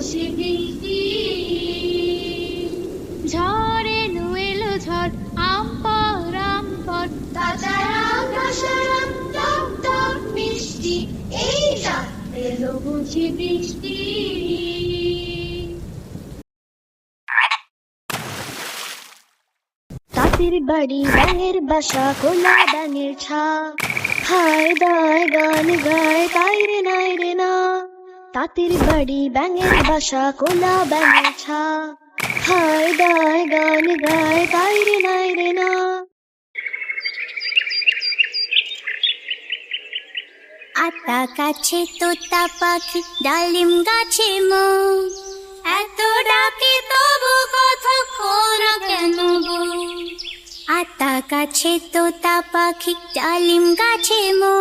সে বৃষ্টি ঝড়ে নুয়েলো ঝড় আম্পর আম্পর তাতারাও তাসারাম টপ টপ মিষ্টি এইটা এলো বুঝি বাড়ি ব্যাঙের বাসা, কোলা ব্যাঙের ছা। হায় দায় গান গায়, তাই রে নাই রে না। তাঁতির বাড়ি ব্যাঙের বাসা, কোলা ব্যাঙের ছা। হায়, দায়, গান গায়, তাই রে, নাই রে, না। আতা কাছে তোতা পাখি, ডালিম গাছে মো। এত ডাকে তবু কথা খোরা কেন গো আতা কাছে তোতা পাখি, ডালিম গাছে মো।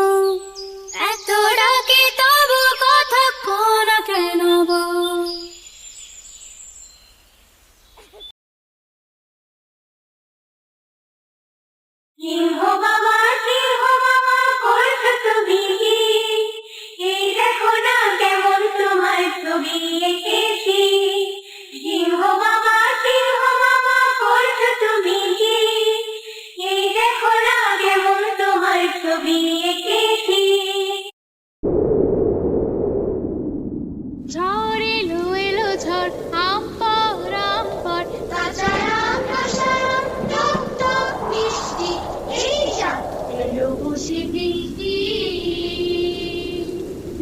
বুঝি বৃষ্টি।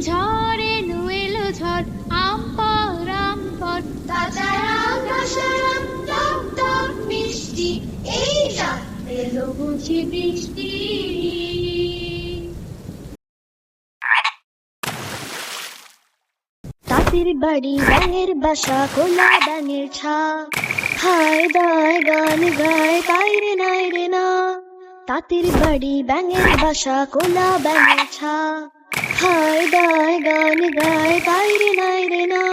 ঝড় এলো ঝড় আম্পর আম্পর কাঁচারাম কাঁচারাম টক টক মিষ্টি। এই যা এলো বুঝি বৃষ্টি। তাঁতির বাড়ি ব্যাঙের বাসা কোলা ব্যাঙের ছা। হায় দায় গান গায়, তাই রে নাই রে না। তাঁতির বাড়ি ব্যাঙের বাসা, কোলা ব্যাঙের ছা হায় দায় গান গায়, তাই রে, নাই রে, না।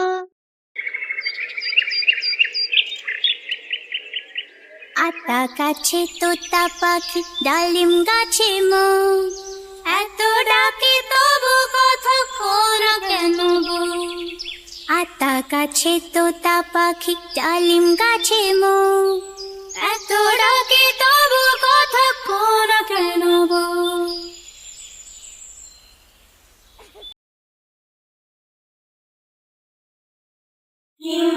আতা কাছে তোতা পাখি, ডালিম গাছে মো। এত ডাকে তবু কথা খোরা কেন গো আতা কাছে তোতা পাখি, ডালিম গাছে মো। এত Yeah.